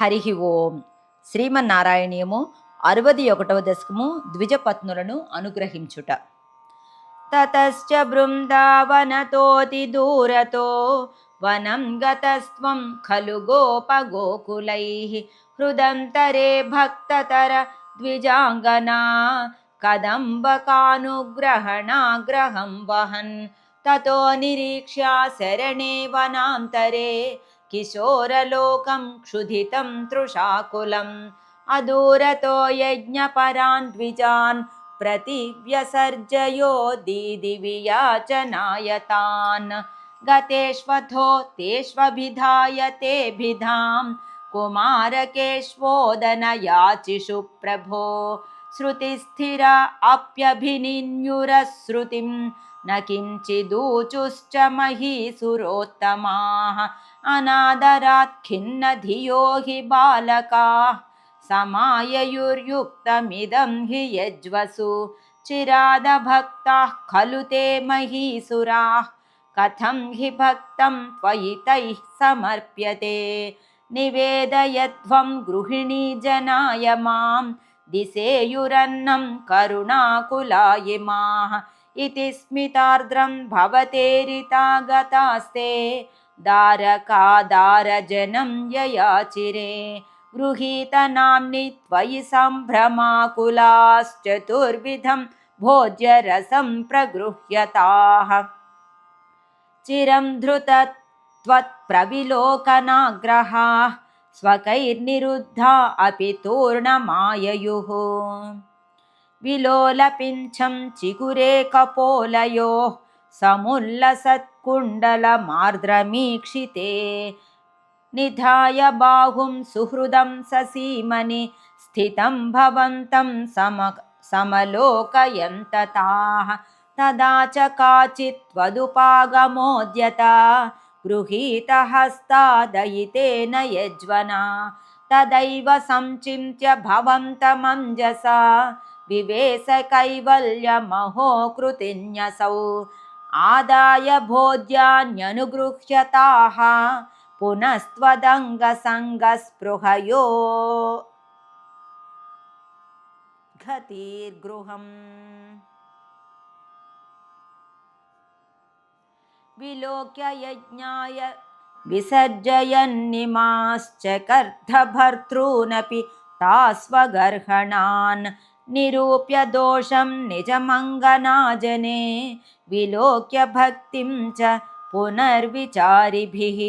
హరి ఓం. శ్రీమన్నారాయణీయము అరవది ఒకటవ దశకము ద్విజపత్నులను అనుగ్రహించుట. తతశ్చ బృందావనతోతి దూరతో వనం గతస్త్వం ఖలు గోపగోకులైః. హృదంతరే భక్తతర ద్విజాంగనా కదంబకానుగ్రహణాగ్రహం వహన్. తతో నిరీక్ష్య శరణే వనాంతరే किशोरलोकं क्षुधितं तृषाकुलम्। अदूरतो यज्ञपरान् द्विजान् प्रतिव्यसर्जयो दीदिवियाचनायतान्। गतेष्वथो तेष्वभिधाय कुमारकेष्वोदन याचि प्रभो। श्रुतिस्थिर अप्यभिनिन्युरश्रुतिं न किञ्चिदूचुश्च महीसुरोत्तमाः। अनादरात् खिन्नधियो हि बालकाः। समाययुर्युक्तमिदं हि यज्वसु। चिरादभक्ताः खलु ते महीसुराः। कथं हि भक्तं त्वयि तैः समर्प्यते। निवेदयध्वं गृहिणी जनाय मां दिसेयुरन्नं करुणाकुलायिमाः इति स्मितार्द्रं भवतेरिता गतास्ते दारकादारजनं ययाचिरे गृहीतनाम्नि त्वयि सम्भ्रमाकुलाश्चतुर्विधं भोज्यरसं प्रगृह्यताः। चिरं धृतत्वत्प्रविलोकनाग्रहाः स्वकैर्निरुद्धा अपि तूर्णमाययुः। विलोलपिञ्छं चिकुरे कपोलयोः समुल्लसत्कुण्डलमार्द्रमीक्षिते निधाय बाहुं सुहृदं ससीमनि स्थितं भवन्तं सम समलोकयन्तताः तदा च काचित् त्वदुपागमोद्यता गृहीतहस्तादयितेन यज्वना तदैव संचिन्त्य भवन्तमञ्जसा विवेशकैवल्यमहो कृतिन्यसौ आदाय भोज्यान्यनुगृह्यताः पुनस्त्वदङ्गसङ्गस्पृहयो। गतिर्गृहम् विलोक्य यज्ञाय विसर्जयन्निमाश्च कर्धभर्तॄनपि तास्वगर्हणान् निरूप्य दोषं निजमङ्गनाजने विलोक्य भक्तिं च पुनर्विचारिभिः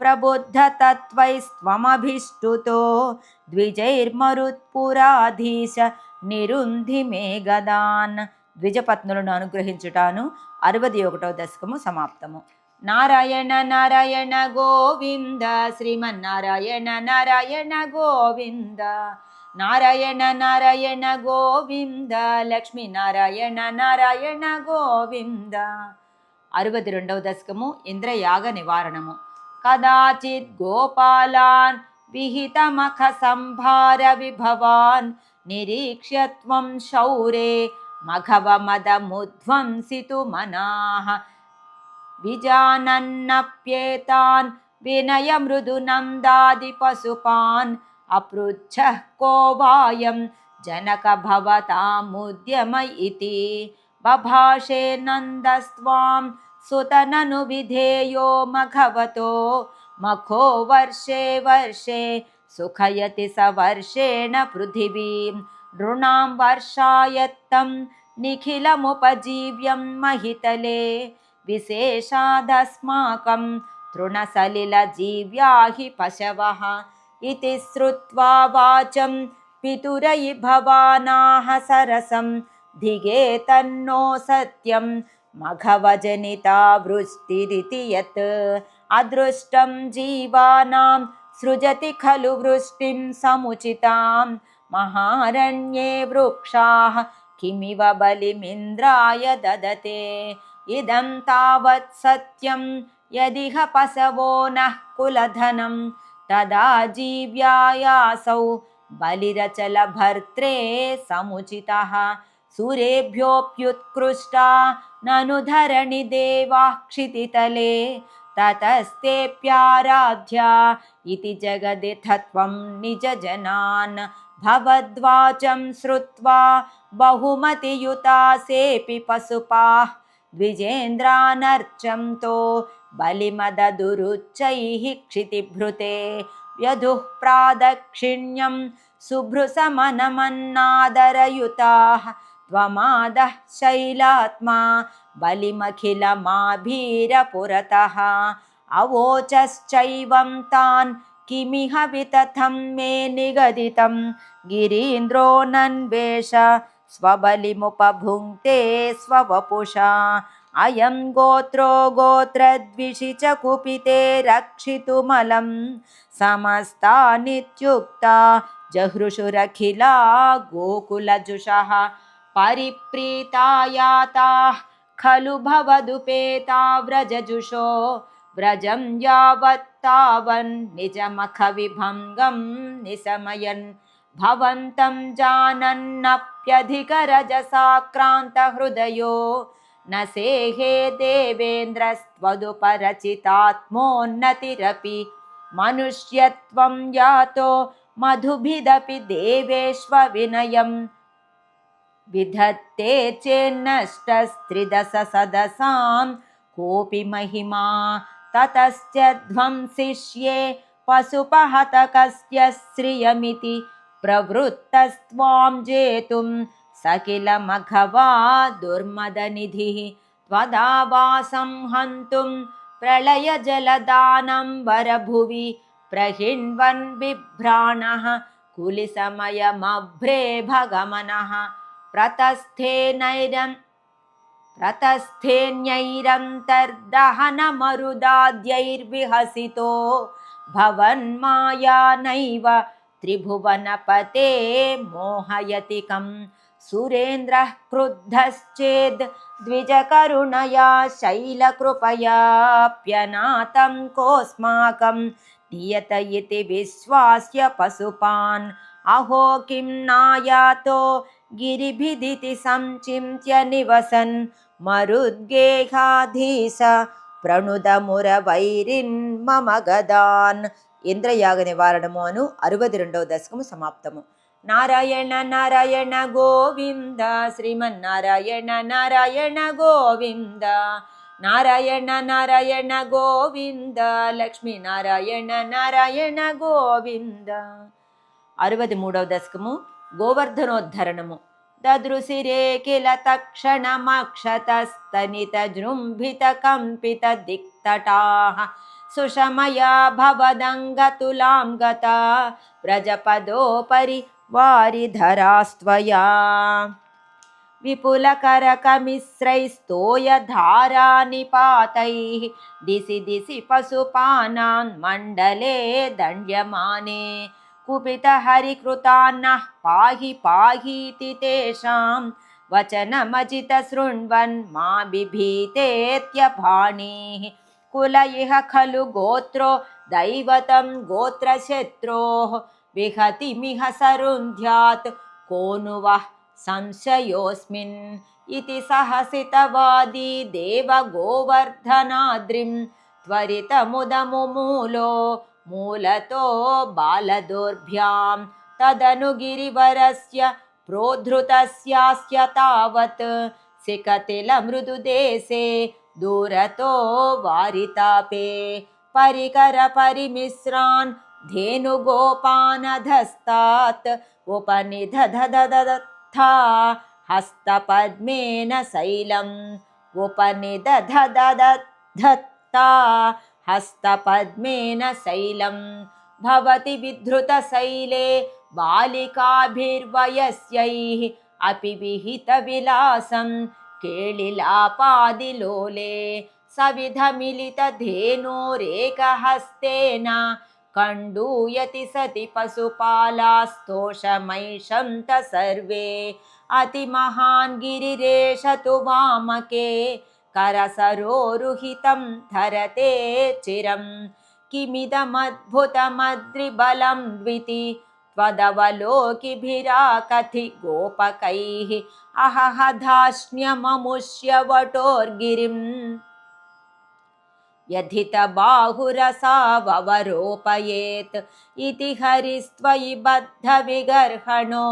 प्रबुद्धतत्त्वैस्त्वमभिष्टुतो ద్విజైర్మరుత్పురాధీశ నిరుంధి మే గదాన్ ద్విజపత్నులను అనుగ్రహించుటాను అరవది ఒకటవ దశకము సమాప్తము నారాయణ నారాయణ గోవింద శ్రీమన్నారాయణ నారాయణ గోవింద నారాయణ నారాయణ గోవింద లక్ష్మీనారాయణ నారాయణ గోవింద అరవది రెండవ దశకము ఇంద్రయాగ నివారణము కదాచిత్ గోపాలాన్ విహితమఖ సంభార విభవాన్ నిరీక్ష్య త్వం శౌరే మఘవమదముధ్వంసితు మనాః విజానన్నప్యేతాన్ వినయ మృదునందాది పశుపాన్ अपृच्छः को वायं जनक भवतामुद्यम इति बभाषे नन्दस्त्वां सुतननुविधेयो मघवतो। मखो वर्षे वर्षे सुखयति स वर्षेण पृथिवीं। नृणां वर्षायत्तं निखिलमुपजीव्यं महितले। विशेषादस्माकं तृणसलिलजीव्या हि पशवः। इति श्रुत्वा वाचं पितुरयि भवानाः सरसं। धिगे तन्नो सत्यं मघवजनिता वृष्टिरिति यत्। अदृष्टं जीवानां सृजति खलु वृष्टिं समुचितां। महारण्ये वृक्षाः किमिव बलिमिन्द्राय ददते। इदं तावत् सत्यं यदिह पशवो नः कुलधनं तदा जीव्यायासौ बलिरचलभर्त्रे समुचितः। सुरेभ्योऽप्युत्कृष्टा ननु धरणिदेवाः क्षितितले ततस्तेऽप्याराध्या इति जगदिथत्वं निजजनान् भवद्वाचं श्रुत्वा बहुमतियुतासेऽपि पशुपाः। द्विजेन्द्रानर्चन्तो बलिमददुरुच्चैः क्षितिभृते व्यधुः प्रादक्षिण्यं शुभ्रुसमनमन्नादरयुताः त्वमादः शैलात्मा बलिमखिलमाभीरपुरतः अवोचश्चैवं तान् किमिह वितथं मे निगदितं गिरीन्द्रो नन्वेष स्वबलिमुपभुङ्क्ते स्ववपुषा अयं गोत्रो गोत्रद्विषि च कुपिते रक्षितुमलं। समस्तानित्युक्ता जहृषुरखिला गोकुलजुषः परिप्रीता याताः खलु भवदुपेता व्रजजुषो। व्रजं यावत्तावन्निजमखविभङ्गं निशमयन्। भवन्तं जानन्नप्यधिकरजसाक्रान्तहृदयो न सेहे देवेन्द्रस्त्वदुपरचितात्मोन्नतिरपि मनुष्यत्वं यातो मधुभिदपि देवेष्वविनयम् विधत्ते चेन्नष्टस्त्रिदशसदसां कोऽपि महिमा ततश्च ध्वंसिष्ये पशुपहतकस्य श्रियमिति प्रवृत्तस्त्वां जेतुं स किल मघवा दुर्मदनिधिः त्वदावासं हन्तुं प्रलयजलदानं वरभुवि प्रहिण्वन् बिभ्राणः कुलिसमयमभ्रे भगमनः। प्रतस्थेनैरन् प्रतस्थेन्यैरन्तर्दहनमरुदाद्यैर्विहसितो भवन्माया नैव त्रिभुवनपते मोहयति कं सुरेन्द्रः क्रुद्धश्चेद् द्विजकरुणया शैलकृपयाप्यनातं कोऽस्माकं नियत इति विश्वास्य पशुपान् अहो किं नायातो गिरिभिदिति संचिन्त्य निवसन् मरुद्गेहाधीश ప్రణుదమురవైరిన్ మమ గదాన్ ఇంద్రయాగ నివారణము అను అరవది రెండవ దశకము సమాప్తము नारायण नारायण गोविन्द श्रीमन्नारायण नारायण गोविन्द नारायण नारायण गोविन्द लक्ष्मी नारायण नारायण गोविन्द। अरव दशकमु गोवर्धनोद्धरणमु। తక్షణమక్షతస్తనిత జృంభిత కంపిత सुषमया సుషమయా భవదంగతులాం గత व्रजपदोपरि वारिधरास्त्वया। विपुलकरकमिश्रैस्तोयधारानिपातैः दिशि दिशि पशुपानान् मण्डले दण्ड्यमाने। कुपितहरिकृतान्नः पाहि पाहीति तेषां वचनमजितशृण्वन् मा बिभीतेत्यभाणीः कुल इह खलु गोत्रो दैवतं गोत्रशत्रोः विहतिमिह सरुन्ध्यात्। को नु वः संशयोऽस्मिन्? इति सहसितवादी देवगोवर्धनाद्रिं त्वरितमुदमुमूलो मूलतो बालदोर्भ्यां तदनु गिरिवरस्य प्रोद्धृतस्यास्य तावत् सिकतिलमृदुदेशे दूरतो वारितापे। परिकरपरिमिश्रान् धेनुगोपानधस्तात् उपनिधधदत्था हस्तपद्मेन शैलम् उपनिदधदधत्ता हस्तपद्मेन शैलं भवति विधृतशैले बालिकाभिर्वयस्यैः अपि विहितविलासं केळिलापादिलोले सविधमिलितधेनोरेकहस्तेन कण्डूयति सति पशुपालास्तोषमैषन्त सर्वे। अतिमहान् गिरिरेष तु वामके करसरोरुहितं धरते चिरं। किमिदमद्भुतमद्रिबलं द्विति त्वदवलोकिभिराकथि गोपकैः। अहह यधितबाहुरसावरोपयेत् इति हरिस्त्वयि बद्धविगर्हणो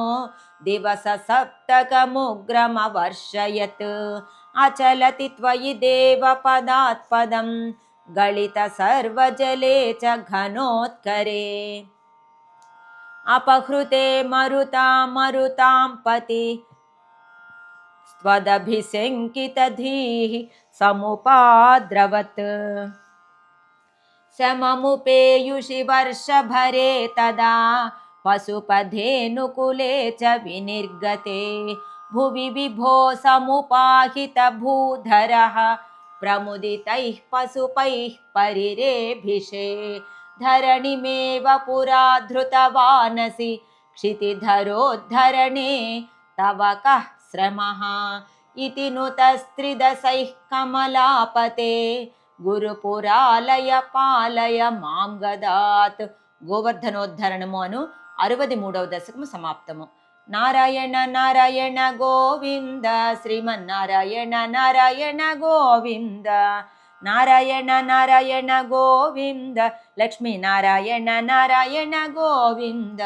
दिवससप्तकमुग्रमवर्षयत्। अचलति त्वयि देवपदात्पदं सर्वजले च घनोत्करे। अपहृते मरुतां मरुतां पति त्वदभिशङ्कितधीः समुपाद्रवत्। सममुपेयुषि वर्षभरे तदा पशुपधेनुकुले च विनिर्गते। भुवि विभो समुपाहितभूधरः प्रमुदितैः पशुपैः परिरेभिषे। धरणिमेव पुरा धृतवानसि क्षितिधरोद्धरणे तव कः श्रमः इति नुतस्त्रिदशैः कमलापते గురుపురాలయ పాలయ మాం గదాత్ గోవర్ధనోద్ధరణము అను అరవది మూడవ దశకము సమాప్తము నారాయణ నారాయణ గోవింద శ్రీమన్నారాయణ నారాయణ గోవింద నారాయణ నారాయణ గోవింద లక్ష్మీ నారాయణ నారాయణ గోవింద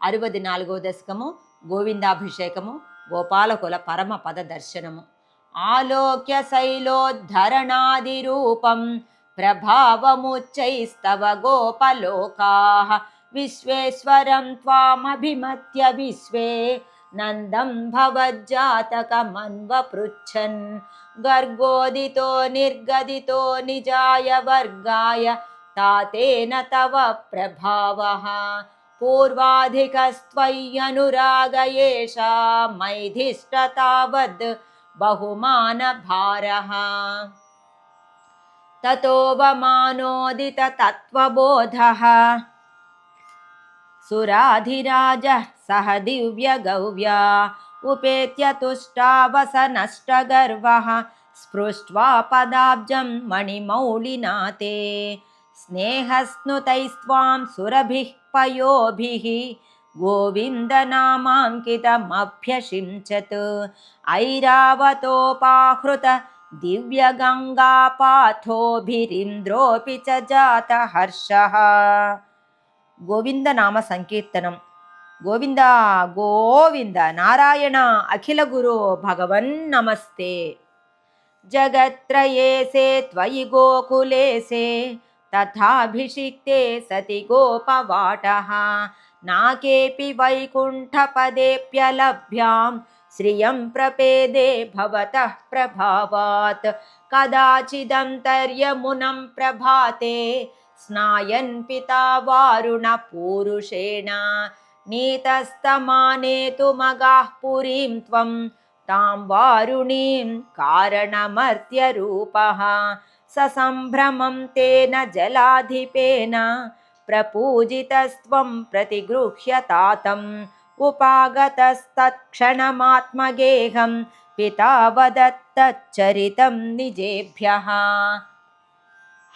అరవది నాలుగవ దశకము గోవిందాభిషేకము గోపాలకుల పరమ పదదర్శనము गोपालकुलपरमपदर्शनम् आलोक्यशैलोद्धरणादिरूपं प्रभावमुच्चैस्तव गोपलोकाः विश्वेश्वरं त्वामभिमत्य विश्वे नन्दं भवज्जातकमन्वपृच्छन् गर्गोदितो निर्गदितो निजाय वर्गाय ताते न तव प्रभावः पूर्वाधिकस्त्वय्यनुराग एषा मैधिष्ट तावद् बहुमानभारः ततोऽवमानोदिततत्त्वबोधः सुराधिराजः सह दिव्यगौव्या उपेत्य तुष्टावसनष्टगर्वः स्पृष्ट्वा पदाब्जं मणिमौलिना ते स्नेहस्नुतैस्त्वां सुरभिः पयोभिः गोविन्दनामाङ्कितमभ्यषिञ्चत् ऐरावतोपाहृत दिव्यगङ्गापाथोभिरिन्द्रोऽपि च जातहर्षः గోవిందనామ సంకీర్తనం గోవింద గోవింద నారాయణ అఖిల గురు భగవన్ నమస్తే జగత్రయేసే త్వయి గోకులేసే तथाभिषिक्ते सति गोपवाटः। नाकेऽपि वैकुण्ठपदेऽप्यलभ्यां श्रियं प्रपेदे भवतः प्रभावात्। कदाचिदन्तर्यमुनं प्रभाते स्नायन् पिता वारुणपूरुषेण। नीतस्तमानेतुमगाः पुरीं त्वं तां वारुणीं कारणमर्त्यरूपः। ससम्भ्रमं तेन जलाधिपेन प्रपूजितस्त्वं प्रतिगृह्यतातम् उपागतस्तत्क्षणमात्मगेहं पिता वदत्तच्चरितं निजेभ्यः।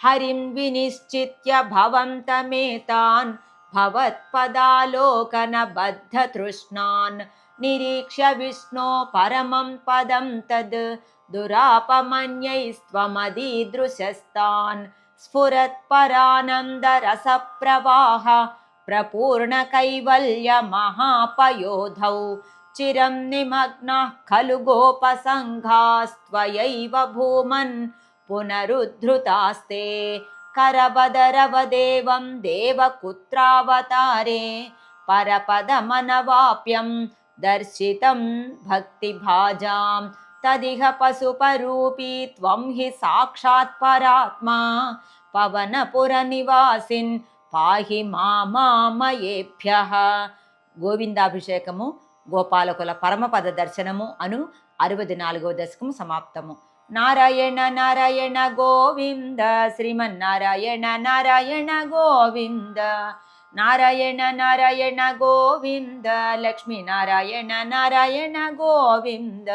हरिं विनिश्चित्य भवन्तमेतान् भवत्पदालोकनबद्धतृष्णान् निरीक्ष्य विष्णो परमं पदं तद् दुरापमन्यैस्त्वमदीदृशस्तान् स्फुरत्परानन्दरसप्रवाह प्रपूर्णकैवल्यमहापयोधौ चिरं निमग्नः खलु गोपसङ्घास्त्वयैव भूमन् पुनरुद्धृतास्ते करबदरवदेवं देवकुत्रावतारे परपदमनवाप्यं दर्शितं भक्तिभाजां तदिह पशुपरूपी त्वं हि साक्षात् परात्मा పవనపురనివాసిన్ పాహి మామామయేభ్యః గోవిందాభిషేకము గోపాలకుల పరమపద దర్శనము అను అరవది నాలుగవ దశకము సమాప్తము నారాయణ నారాయణ గోవింద శ్రీమన్నారాయణ నారాయణ గోవింద నారాయణ నారాయణ గోవింద లక్ష్మీనారాయణ నారాయణ గోవింద.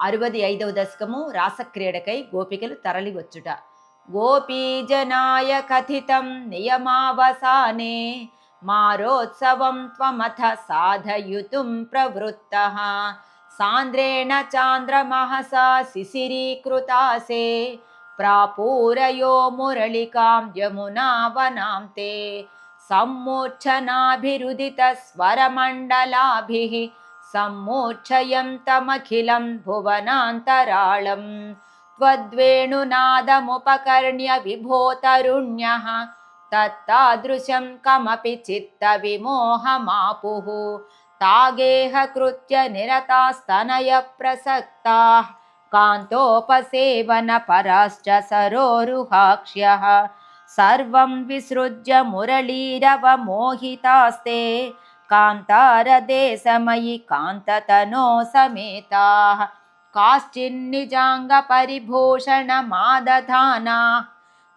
అరవది ఐదవ దశకము రాసక్రీడకై గోపికలు తరలివచ్చుట. గోపీజనాయ కథితం నియమావసానే మారోత్సవం త్వమథ సాధయుతుం ప్రవృత్తः. सान्द्रेण चान्द्रमहसा शिशिरीकृतासे प्रापूरयो मुरलिकां यमुना वनान्ते सम्मूर्छनाभिरुदितस्वरमण्डलाभिः सम्मूर्छयन्तमखिलं भुवनान्तराळं त्वद्वेणुनादमुपकर्ण्य विभो तरुण्यः तत्तादृशं कमपि चित्तविमोहमापुः। तागेहकृत्य निरतास्तनयप्रसक्ताः कान्तोपसेवनपराश्च सरोरुहाक्ष्यः। सर्वं विसृज्य मुरलीरवमोहितास्ते कान्तारदेशमयि कान्ततनो समेताः। काश्चिन्निजाङ्गपरिभूषणमादधानाः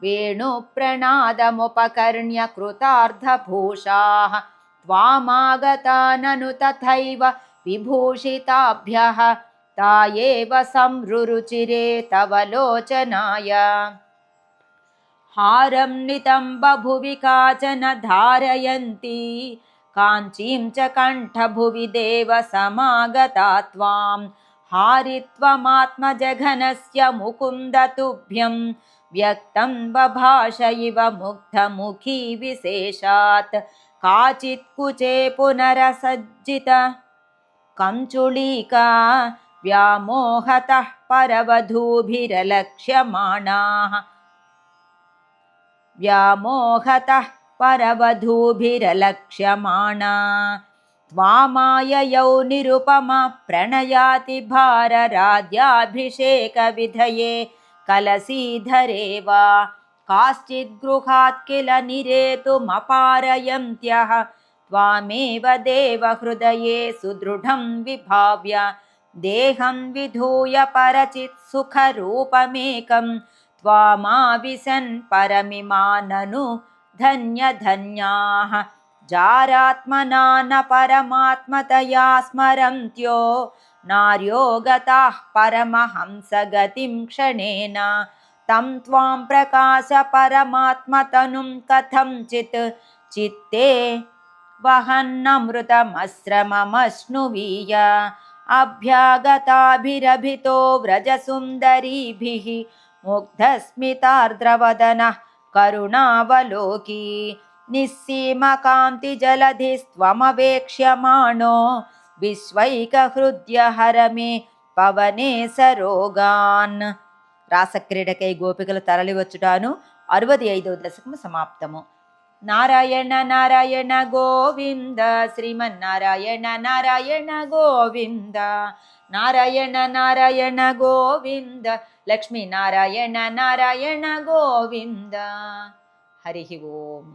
वेणुप्रणादमुपकर्ण्य कृतार्धभूषाः त्वामागता ननु तथैव विभूषिताभ्यः ता एव संरुचिरे तव लोचनाय। हारं नितम्बभुवि काचन धारयन्ती काञ्चीं च कण्ठभुवि देव समागता त्वां। हारित्वमात्मजघनस्य मुकुन्द तुभ्यं व्यक्तं बभाष इव मुग्धमुखी विशेषात् काचित् कुचे पुनरसज्जित व्यामोहतः परवधूभिरलक्ष्यमाणाः। व्यामोहतः परवधूभिरलक्ष्यमाणा। त्वामाययौ निरुपमा प्रणयाति भारराद्याभिषेकविधये कलसीधरे वा काश्चिद्गृहात् किल निरेतुमपारयन्त्यः? त्वामेव देवहृदये सुदृढं विभाव्य। देहं विधूय परचित् सुखरूपमेकं त्वामाविशन् परमिमाननु धन्यधन्याः। जारात्मना न परमात्मतया स्मरन्त्यो। नार्यो गताः परमहंसगतिं क्षणेन तं त्वां प्रकाशपरमात्मतनुं कथञ्चित् चित्ते वहन्नमृतमश्रममश्नुवीय अभ्यागताभिरभितो व्रजसुन्दरीभिः मुग्धस्मितार्द्रवदनः करुणावलोकी। निःसीमकान्तिजलधिस्त्वमवेक्ष्यमाणो विश्वैकहृद्य हर मे पवने सरोगान्। రాసక్రీడకై గోపికలు తరలివచ్చుటాను. అరవది ఐదవ దశకము సమాప్తము. నారాయణ నారాయణ గోవింద శ్రీమన్నారాయణ నారాయణ గోవింద నారాయణ నారాయణ గోవింద లక్ష్మీ నారాయణ నారాయణ గోవింద. హరి ఓం.